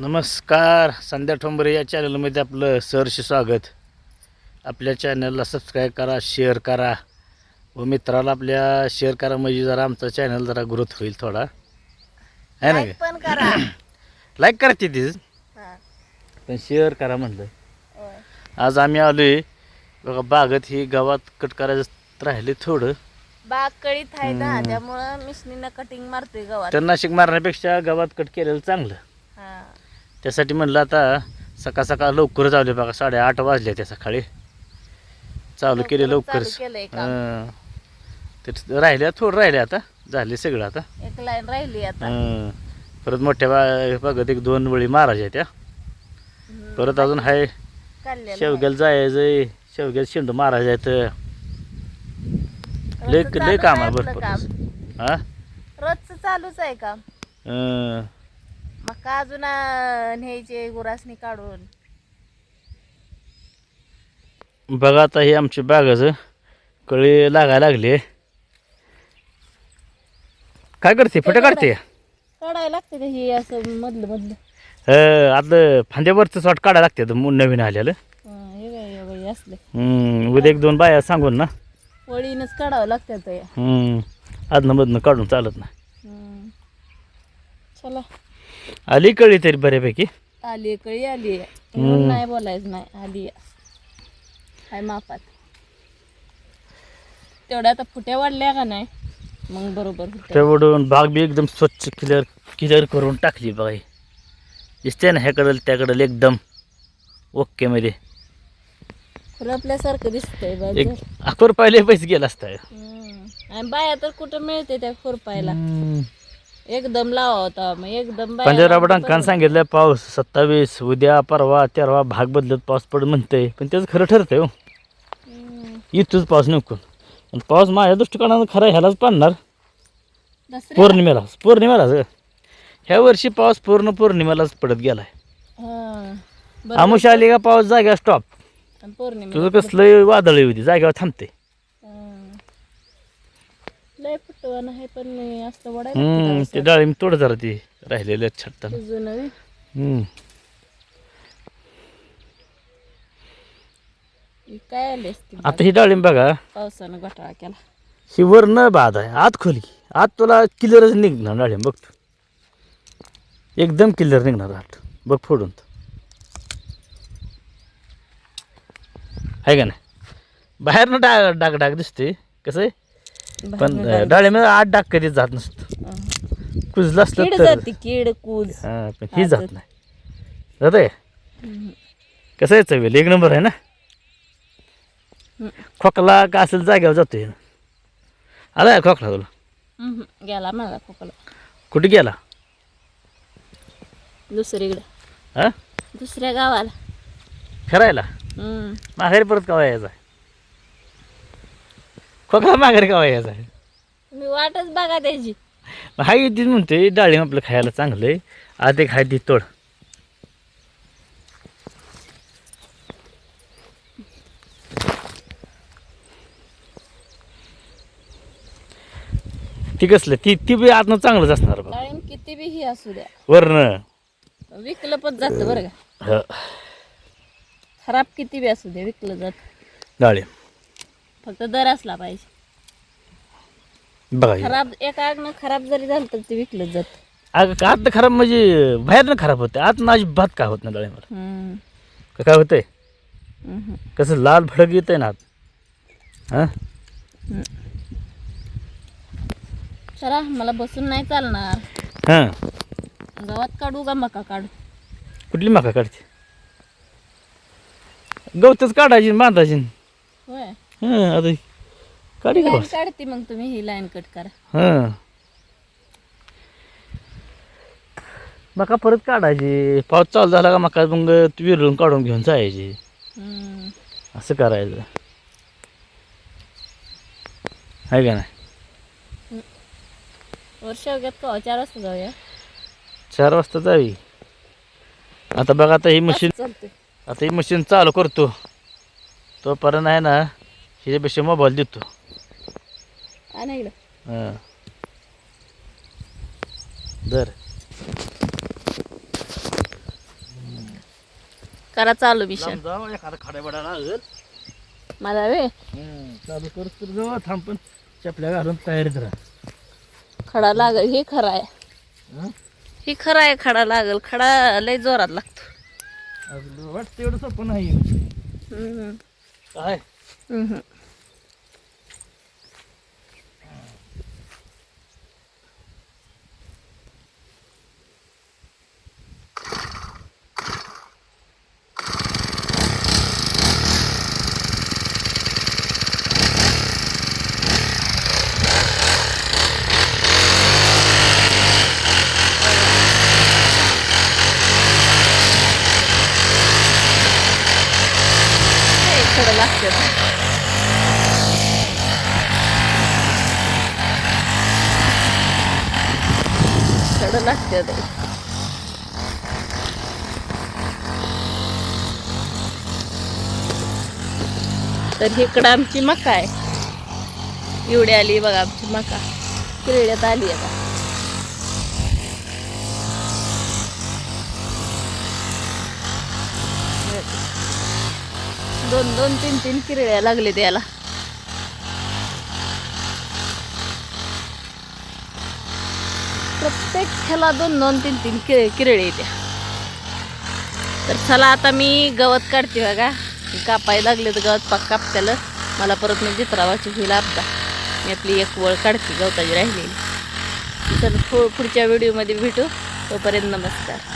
नमस्कार संध्या ठोंबरे या चॅनलमध्ये आपलं सहर्ष स्वागत. आपल्या चॅनलला सबस्क्राईब करा शेअर करा. व मित्राला आपल्या शेअर करा म्हणजे जरा आमचा चॅनल जरा ग्रोथ होईल थोडा. आहे ना पण करा. लाईक करते तीच पण शेअर करा म्हणलं. होय. आज आम्ही आलोय. बघा बागत ही गावात कट करायचं राहिले थोडं. बाग कळीत आहे ना. त्यामुळं मिशनीनं कटिंग मारतोय गव्हात तर नाशिक मारण्यापेक्षा गावात कट केलेलं चांगलं. त्यासाठी म्हणलं आता सकाळ सकाळ लवकरच आले बघा साडेआठ वाजले त्या सकाळी चालू केले लवकरच चालू. हं. ते राहिले थोडं राहिले आता झाले सगळं आता एक लाईन राहिली आता हं. परत मोठ्या बा बघत एक दोन वेळी मारायच्या त्या हम्म, परत अजून हाय काढलेलं आहे. शेवग्याला जायचंय शेवग्याला शेंडू मारायचं आहे लय रोजचं लय काम आहे आहे भरपूर काम. हा रोजचं चालूच आहे काम हं. मका अजून न्यायचे गुरासनी काढून? बघा आता हे आमची बागाचं कळी लागायला लागली. काय करते? फटे काढते? काढायला लागते हे असं मधलं मधलं? आतलं फांद्यावरचं शॉट काढायला लागते आता मु- नवीन आलेलं. हा, हे काय हे बाई असले. हं, उद्या एक दोन बाया सांगून ना. वळीनच काढावं लागतात हे. हं, आदनं मधनं काढून चालत नाही. हम्म. चला. आली कळी तरी बऱ्यापैकी? आली कळी आली नाही बोलायचं नाही आली काय मापात. तेवढ्या आता फुट्या वाढल्या का नाही? मग बरोबर. तेवढून बाग बी एकदम स्वच्छ क्लिअर क्लिअर करून टाकली बघा ही. दिसते ना ह्याकडं त्याकडं एकदम ओके मध्ये. खुरपल्यासारखं दिसतंय एक बाजू अकोर पाहिले पैसे गेला असता. आणि बाया तर कुठं मिळते त्या खुरपायला? एकदम लावा होता मग एकदम बाया पंजाबराव डांकान बरोबर. सांगितलं पाऊस सत्तावीस उद्या परवा तेरवा भाग बदलत पाऊस पड म्हणतंय पण त्याचं खरं ठरतंय हो हम्म. इथंच पाऊस नको आणि पाऊस माझ्या दृष्टिकोनानं खरा ह्यालाच पडणार दसऱ्याला? पौर्णिमेला पौर्णिमेलाच ग. ह्या वर्षी पाऊस पूर्ण पौर्णिमेलाच पडत गेलाय हा. आली का पाऊस जाग्यावर स्टॉप आणि पौर्णिमेला तुझं कसलं वादळ होती जाग्यावर थांबते हा. आहे पण हम्म ते डाळिंब तोड जरा ती राहिलेले. जुनं. हम्म. ही काय आली असती आता ही डाळिंब बघा. पावसानं घोटाळा केला. ही वर न बाद आहे आत खोली. आत तुला किलरच निघणार डाळिंब बघ तू. एकदम किलर निघणार आत. बघ फोडून आहे का नाही? बाहेरनं डाग डाग डाग दिसते कसं आहे? पण डाळिंब आत डाग कधीच जात नसतं. कुजलं असलं कीड तर जाते कीड कूज. हां पण ही जात. नाही. जात आहे. कसं आहे चवेल? एक नंबर आहे ना? हम्म. खोकला का असेल जाग्यावर जातोय. आला खोकला तुला? हम्म. गेला माझा खोकला. कुठे गेला? दुसरीकडे. हां? दुसऱ्या गावाला. फिरायला? हम्म. माघारी परत कवा यायचा? खोकला माघारी कवा यायचा आहे मी वाटच बघा त्याची. हा तीच म्हणते डाळिंब आपलं खायला चांगलं आहे आज एक तोड. ती कसलं? ती ती बी आतनं चांगलंच असणार बघ. डाळिंब किती बी ही असू द्या. वरनं. विकलं पण जातं बरं का. ह, खराब किती बी असू द्या विकलं जात. डाळिंब फक्त दर असला पाहिजे. बघा हे. खराब एका आगनं खराब जरी झालं तर ते विकलं जात. अगं आत खराब? म्हणजे बाहेरनं खराब होते आत अजिबात काय होत नाही डाळिंबाला हम्म. का काय होतंय? हम्म. कसं लाल भडक येतंय ना आत. हां? चला मला बसून नाही चालणार. हां. गावात काढू का मका काढू? कुठली मका काढते? गवतच काढायची आणि बांधायची. होय. हां आता काढी लाईन गवत काढते मग तुम्ही ही लाईन कट करा. हां. मका परत काढायची. पाऊस चालू झाला का मका मग विरळून काढून घेऊन जायची. हम्म. असं करायचं. आहे का नाही? शेवग्यात का चार वाजता जाऊया. चार वाजता जावी. आता बघा आता ही मशीन चालते आता ही मशीन चालू करतो. तोपर्यंत आहे ना हिच्यापेक्षा मोबाईल देतो. हां. दर करा चालू मिशन. जाऊ एखादा खडा बडा लागेल. मला वे. चालू कर तर जाऊ थांब पण. चपल्या घालून तयारीत राहा. खडा लागल हे खरं आहे. हं? ही खरं आहे खडा लागल. खडा लय जोरात लागतो. आपलं वाटतं एवढं सोपं नाही. काय? हम्म खडं लागतं खडं लागतं ते. तर इकडं आमची मका आहे. एवढी आली बघा आमची मका. किरड्यात आली आता दोन दोन तीन तीन किरड्या लागले त्याला. प्रत्येक ह्याला दोन दोन तीन तीन कि किरळे येत्या तर चला आता मी गवत काढते बघा. कापाय लागले तर गवत पाक कापत्याला मला परत मी जित्रावाची होईल आपदा. मी आपली एक वळ काढते गवताची राहिलेली. तर पु- पुढच्या व्हिडिओमध्ये भेटू. तोपर्यंत नमस्कार.